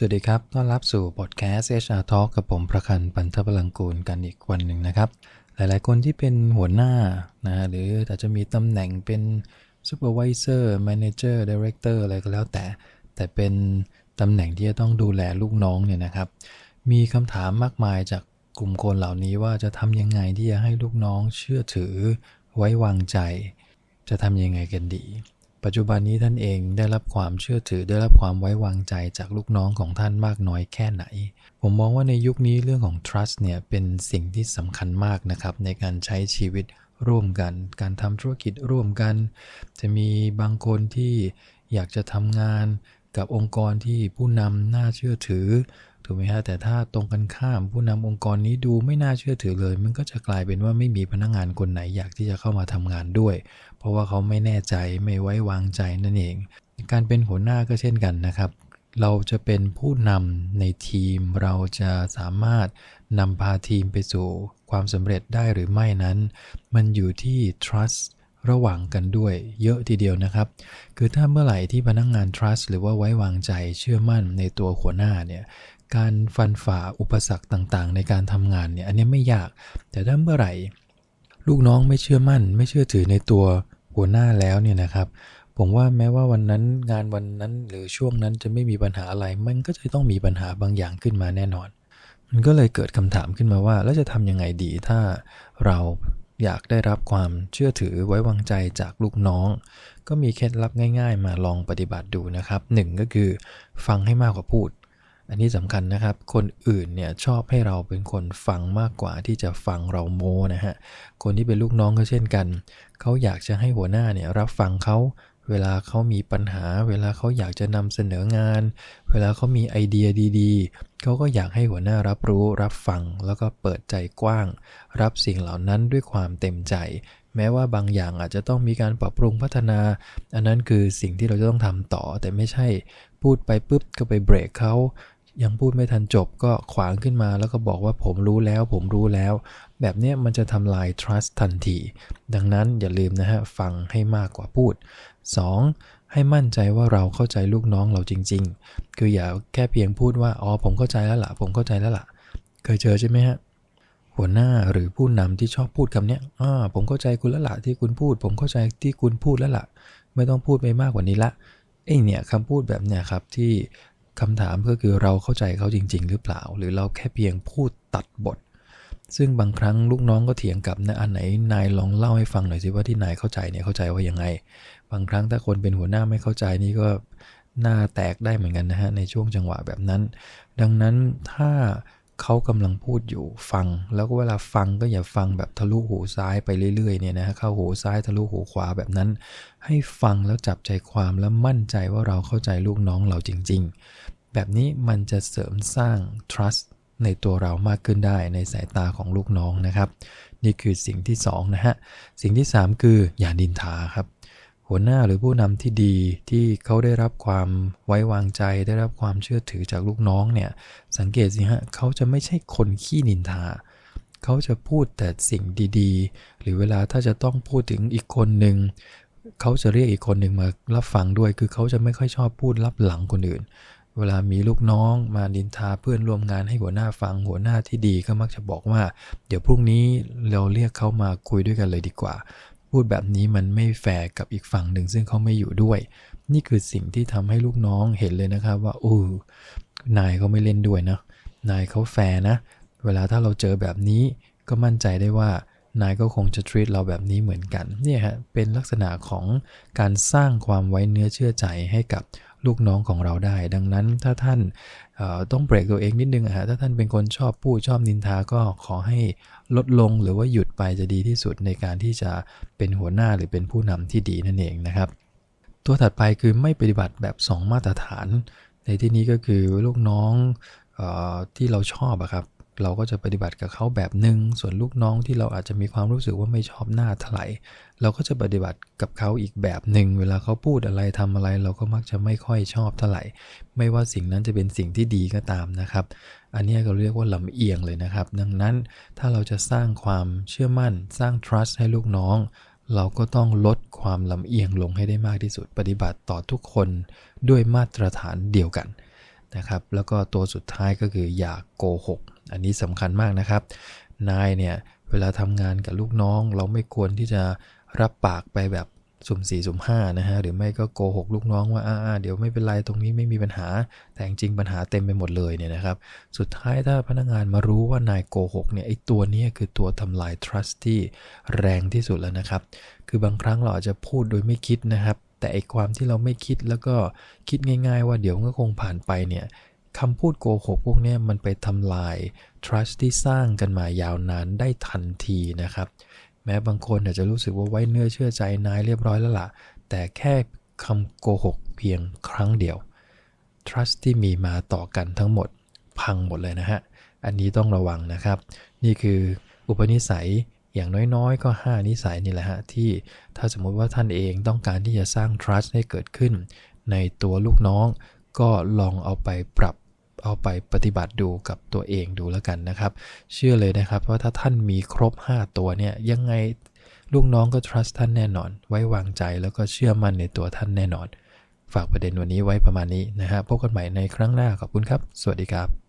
สวัสดีครับ ต้อนรับสู่พอดแคสต์ HR Talk กับผมประคันปันทพลังกูลกันอีกวันหนึ่งนะครับ หลายๆ คนที่เป็นหัวหน้านะหรืออาจจะมีตำแหน่งเป็น Supervisor Manager Director อะไรก็แล้วแต่ แต่เป็นตำแหน่งที่จะต้องดูแลลูกน้องเนี่ยนะครับ มีคำถามมากมายจากกลุ่มคนเหล่านี้ว่าจะทำยังไงที่จะให้ลูกน้องเชื่อถือไว้วางใจ จะทำยังไงกันดี ปัจจุบันนี้ท่านเองได้รับความเชื่อถือได้รับความไว้วางใจจากลูกน้องของท่านมากน้อยแค่ไหน ผมมองว่าในยุคนี้เรื่องของ trust เนี่ยเป็นสิ่งที่สำคัญมากนะครับในการใช้ชีวิตร่วมกัน การทำธุรกิจร่วมกัน จะมีบางคนที่อยากจะทำงานกับองค์กรที่ผู้นำน่าเชื่อถือ ถูกไหมฮะแต่ถ้าตรงกันข้ามผู้นำองค์กรนี้ดูไม่น่าเชื่อถือเลย มันก็จะกลายเป็นว่าไม่มีพนักงานคนไหนอยากที่จะเข้ามาทำงานด้วย เพราะว่าเขาไม่แน่ใจไม่ไว้วางใจนั่นเอง การเป็นหัวหน้าก็เช่นกันนะครับเราจะเป็นผู้นำในทีมเราจะสามารถนำพาทีมไปสู่ความสำเร็จได้หรือไม่นั้น มันอยู่ที่ trust ระหว่างกันด้วยเยอะทีเดียวนะครับ คือถ้าเมื่อไหร่ที่พนักงงาน trust หรือว่าไว้วางใจเชื่อมั่นในตัวหัวหน้าเนี่ย การฟันฝ่าอุปสรรคต่างๆ ในการทำงานเนี่ยอันนี้ไม่ยาก แต่ถ้าเมื่อไหร่ ลูกน้องไม่เชื่อมั่น ไม่เชื่อถือในตัวหัวหน้าแล้วเนี่ยนะครับ ผมว่าแม้ว่าวันนั้นงานวันนั้นหรือช่วงนั้นจะไม่มีปัญหาอะไร มันก็จะต้องมีปัญหาบางอย่างขึ้นมาแน่นอน มันก็เลยเกิดคำถามขึ้นมาว่า แล้วจะทำยังไงดีถ้าเราอยากได้รับความเชื่อถือไว้วางใจจากลูกน้อง ก็มีเคล็ดลับง่าย ๆ มาลองปฏิบัติดูนะครับหนึ่งก็คือ ฟังให้มากกว่าพูด อันนี้สำคัญนะครับ คนอื่นเนี่ยชอบให้เราเป็นคนฟังมากกว่าที่จะฟังเราโมนะฮะ คนที่เป็นลูกน้องก็เช่นกัน เขาอยากจะให้หัวหน้าเนี่ยรับฟังเขา เวลาเขามีปัญหา เวลาเขาอยากจะนำเสนองาน เวลาเขามีไอเดียดีๆ เขาก็อยากให้หัวหน้ารับรู้ รับฟัง แล้วก็เปิดใจกว้าง รับสิ่งเหล่านั้นด้วยความเต็มใจ แม้ว่าบางอย่างอาจจะต้องมีการปรับปรุงพัฒนา อันนั้นคือสิ่งที่เราจะต้องทำต่อ แต่ไม่ใช่ พูดไปปุ๊บก็ไปเบรกเขา ยังพูดไม่ทันจบก็ขวางขึ้นมาแล้วก็บอกว่าผมรู้แล้ว ผมรู้แล้ว แบบนี้มันจะทำลาย trust ทันที ดังนั้นอย่าลืมนะฮะฟังให้มากกว่าพูด 2. ให้มั่นใจว่าเราเข้าใจลูกน้องเราจริง ๆ คืออย่าแค่เพียงพูดว่าอ๋อผมเข้าใจแล้วละ่ะ ผมเข้าใจแล้วละ่ะ เคยเจอใช่ไหมฮะหัวหน้าหรือผู้นำที่ชอบพูดคำนี้อ่าผมเข้าใจคุณแล้วละ่ะที่คุณพูด ผมเข้าใจที่คุณพูดแล้วละ่ะ ไม่ต้องพูดไปมากกว่านี้ละไอ้เนี่ยคำพูดแบบเนี้ยครับที่ คำถามก็คือเราเข้าใจเขาจริง ๆ หรือเปล่า หรือเราแค่เพียงพูดตัดบท ซึ่งบางครั้งลูกน้องก็เถียงกับนะอันไหนนายลองเล่าให้ฟังหน่อยสิว่าที่นายเข้าใจเนี่ยเข้าใจว่ายังไง บางครั้งถ้าคนเป็นหัวหน้าไม่เข้าใจนี่ก็หน้าแตกได้เหมือนกันนะฮะในช่วงจังหวะแบบนั้น ดังนั้นถ้า เขากำลังพูดอยู่ฟัง แล้วก็เวลาฟังก็อย่าฟังแบบทะลุหูซ้ายไปเรื่อยๆเนี่ยนะฮะเข้าหูซ้ายทะลุหูขวาแบบนั้น ให้ฟังแล้วจับใจความแล้วมั่นใจว่าเราเข้าใจลูกน้องเราจริง ๆ แบบนี้มันจะเสริมสร้าง trust ในตัวเรามากขึ้นได้ในสายตาของลูกน้องนะครับ นี่คือสิ่งที่2นะฮะสิ่งที่ 3 คืออย่าดินทาครับ หัวหน้าหรือผู้นำที่ดีที่เขาได้รับความไว้วางใจ ได้รับความเชื่อถือจากลูกน้องเนี่ย สังเกตสิฮะเขาจะไม่ใช่คนขี้นินทา เขาจะพูดแต่สิ่งดีๆ หรือเวลาถ้าจะต้องพูดถึงอีกคนหนึ่งเขาจะเรียกอีกคนหนึ่งมารับฟังด้วย คือเขาจะไม่ค่อยชอบพูดรับหลังคนอื่น เวลามีลูกน้องมาดินทาเพื่อนร่วมงานให้หัวหน้าฟังหัวหน้าที่ดีก็มักจะบอกว่า เดี๋ยวพรุ่งนี้เราเรียกเขามาคุยด้วยกันเลยดีกว่า พูดแบบนี้มันไม่แฟร์กับอีกฝั่งหนึ่งซึ่งเขาไม่อยู่ด้วย นี่คือสิ่งที่ทำให้ลูกน้องเห็นเลยนะครับว่าโอ้นายเขาไม่เล่นด้วยนะ นายเขาแฟร์นะ เวลาถ้าเราเจอแบบนี้ก็มั่นใจได้ว่านายก็คงจะ treat เราแบบนี้เหมือนกัน เนี่ยฮะ เป็นลักษณะของการสร้างความไว้เนื้อเชื่อใจให้กับลูกน้องของเราได้ ดังนั้นถ้าท่าน ต้องเบรกตัวเองนิดนึงฮะถ้าท่านเป็นคนชอบพูดชอบนินทาก็ขอให้ลดลงหรือว่าหยุดไปจะดีที่สุดในการที่จะเป็นหัวหน้าหรือเป็นผู้นำที่ดีนั่นเองนะครับ ตัวถัดไปคือไม่ปฏิบัติแบบ 2 มาตรฐาน ในที่นี้ก็คือลูกน้องออที่เราชอบอะครับ เราก็จะปฏิบัติกับเขาแบบหนึ่งส่วนลูกน้องที่เราอาจจะมีความรู้สึกว่าไม่ชอบหน้าเท่าไหร่เราก็จะปฏิบัติกับเขาอีกแบบหนึ่งเวลาเขาพูดอะไรทำอะไร เราก็มักจะไม่ค่อยชอบเท่าไหร่ ไม่ว่าสิ่งนั้นจะเป็นสิ่งที่ดีก็ตามนะครับ อันนี้เราเรียกว่าลำเอียงเลยนะครับ ดังนั้นถ้าเราจะสร้างความเชื่อมั่น สร้าง trust ให้ลูกน้อง เราก็ต้องลดความลำเอียงลงให้ได้มากที่สุด ปฏิบัติต่อทุกคนด้วยมาตรฐานเดียวกันนะครับแล้วก็ตัวสุดท้ายก็คืออย่าโกหก อันนี้สำคัญมากนะครับ นายเนี่ยเวลาทำงานกับลูกน้อง เราไม่ควรที่จะรับปากไปแบบสุ่มสี่สุ่มห้านะฮะหรือไม่ก็โกหกลูกน้องว่าอ่าเดี๋ยวไม่เป็นไรตรงนี้ไม่มีปัญหา แต่จริงปัญหาเต็มไปหมดเลยเนี่ยนะครับ สุดท้ายถ้าพนักงานมารู้ว่านายโกหกเนี่ยไอ้ตัวนี้คือตัวทำลาย trust ที่แรงที่สุดแล้วนะครับ คือบางครั้งเราอาจจะพูดโดยไม่คิดนะครับ แต่ไอ้ความที่เราไม่คิดแล้วก็คิดง่าย ๆ ว่าเดี๋ยวก็คงผ่านไปเนี่ย คำพูดโกหกพวกนี้มันไปทำลาย trust ที่สร้างกันมายาวนานได้ทันทีนะครับ แม้บางคนอาจจะรู้สึกว่าไว้เนื้อเชื่อใจนายเรียบร้อยแล้วล่ะ แต่แค่คำโกหกเพียงครั้งเดียว trust ที่มีมาต่อกันทั้งหมด พังหมดเลยนะฮะ อันนี้ต้องระวังนะครับ นี่คืออุปนิสัยอย่างน้อยๆ ก็ 5 นิสัยนี่แหละฮะ ที่ถ้าสมมุติว่าท่านเองต้องการที่จะสร้าง trust ให้เกิดขึ้น ในตัวลูกน้อง ก็ลองเอาไปปรับเอาไปปฏิบัติดูกับตัวเองดูแล้วกันนะครับ เชื่อเลยนะครับว่าถ้าท่านมีครบ 5 ตัวเนี่ยยังไงลูกน้องก็ trust ท่านแน่นอน ไว้วางใจแล้วก็เชื่อมั่นในตัวท่านแน่นอน ฝากประเด็นวันนี้ไว้ประมาณนี้นะฮะพบกันใหม่ในครั้งหน้าขอบคุณครับ สวัสดีครับ